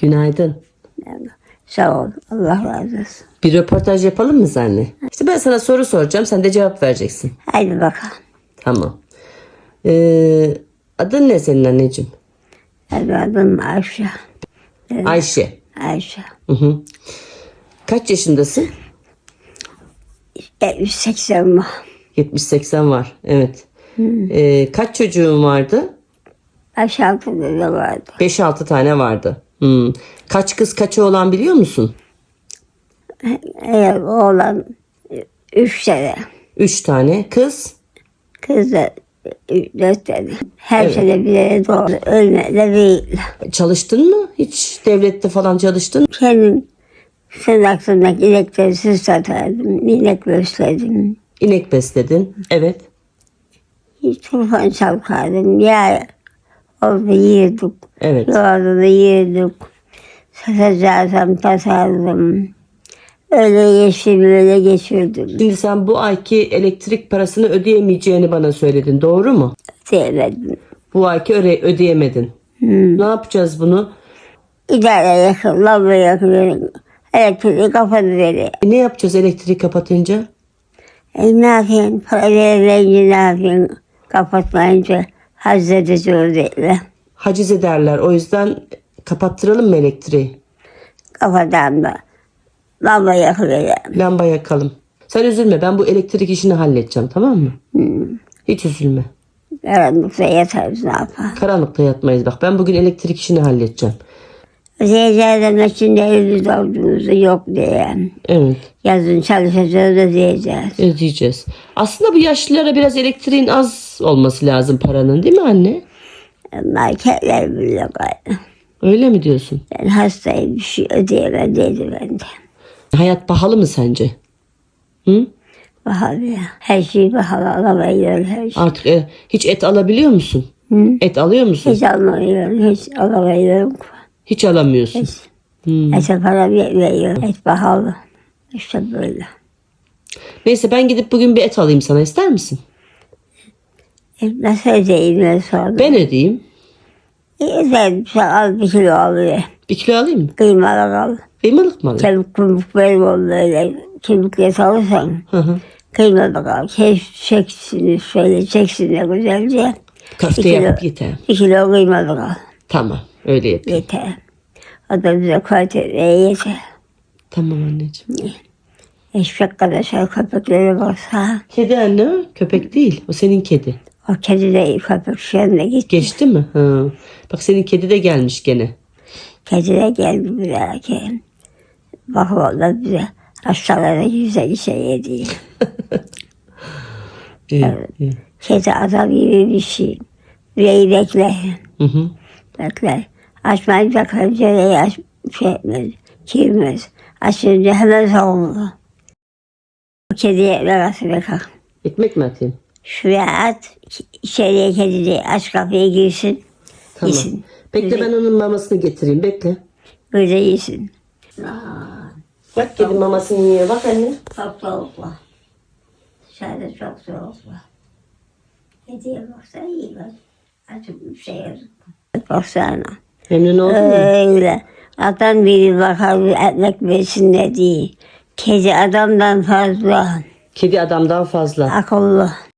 Günaydın. Sağ ol. Allah razı olsun. Bir röportaj yapalım mı seninle? İşte ben sana soru soracağım. Sen de cevap vereceksin. Haydi bakalım. Tamam. Ee, adın ne senin anneciğim? Benim adım Ayşe. Ayşe. Ayşe. Hı hı. Kaç yaşındasın? 70-80 mı? 70-80 var. Evet. Ee, kaç çocuğun vardı? Aşağı da vardı. 5-6 tane vardı. Hmm. Kaç kız kaç oğlan biliyor musun? Eğer oğlan üç sene. 3 tane kız. Kız da üç- dört sene. Her Evet. sene bir yere doğru. Ölme de değil. Çalıştın mı? Hiç devlette falan çalıştın mı? Kendim sınıftaki inekleri süs satardım. İnek besledim. İnek besledin. Evet. Hiç tufan çalkardım. Ya oldu yiyorduk. Evet. Yoğurdunu yiyorduk. Satacaksam tasarladım. Öyle yeşil böyle geçirdim. Şimdi sen bu ayki elektrik parasını ödeyemeyeceğini bana söyledin. Doğru mu? Sevmedim. Bu ayki öde ödeyemedin. Ne yapacağız bunu? İdare yakın, lamba yakın. Elektriği kapadı dedi. Ne yapacağız elektriği kapatınca? E ne yapayım? Para verilince ne yapayım? Kapatmayınca hazredeceğiz dediler. Haciz ederler. O yüzden kapattıralım mı elektriği? Kafadan da lamba yakıverelim. Lamba yakalım. Sen üzülme. Ben bu elektrik işini halledeceğim. Tamam mı? Hiç üzülme. Karanlıkta yatarız ne yapalım. Karanlıkta yatmayız. Bak ben bugün elektrik işini halledeceğim. Ödeyeceğiz içinde evli olduğumuzu yok diye. Evet. Yazın çalışacağız ödeyeceğiz. Ödeyeceğiz. Aslında bu yaşlılara biraz elektriğin az olması lazım paranın değil mi anne? Marketler bile. Öyle mi diyorsun? Ben hastayım bir şey ödeyemem dedi ben de. Hayat pahalı mı sence? Hı? Pahalı ya. Her şey pahalı alamıyorum her şey. Artık e, hiç et alabiliyor musun? Et alıyor musun? Hiç almıyorum, hiç alamıyorum. Hiç alamıyorsun. Hiç. Hmm. Ete para vermiyorum. Et pahalı. İşte böyle. Neyse ben gidip bugün bir et alayım sana ister misin? Et nasıl ödeyeyim ben sonra? Ben ödeyeyim. İyi sen sen al bir kilo al Bir kilo alayım mı? kıymalı al. Kıymalık mı alayım? Kemik kumuk benim oldu öyle. Kemikle salırsan Hı hı. kıymalı al. Kes, çeksin, şöyle çeksin de güzelce. Köfte İki yapıp kilo. yeter. Bir kilo kıymalı al. Tamam öyle yapayım. Yeter. O da bize kaliteye yeter. Tamam anneciğim. Eşek kadar şey köpeklere baksa. Kedi anne köpek değil. O senin kedi. O kedi de köpek şu anda gitti. Geçti mi? Hı. Bak senin kedi de gelmiş gene. Kedi de geldi bize ki. Bak orada bize hastalara güzel şey yedi. İyi, iyi. Kedi adam gibi bir şey. Yüreği bekler. Hı hı. Bekler. Açmayınca pencereyi aç, şey etmez. Girmez. Açınca hemen savunur. O kediye verasını kalk. Ekmek mi atayım? Şuraya at. içeriye kedi aç kapıyı girsin. Tamam. Yesin. Bekle ben onun mamasını getireyim. Bekle. Böyle yesin. Bak kedi mamasını yiyor. Bak anne. Çok soğuk var. Dışarıda çok soğuk var. Hediye baksa iyi var. Açık bir şey yazık. Baksana. Memnun oldun mu? Öyle. Adam biri bakar ekmek versin de değil. Kedi adamdan fazla Kedi adamdan fazla. akıllı.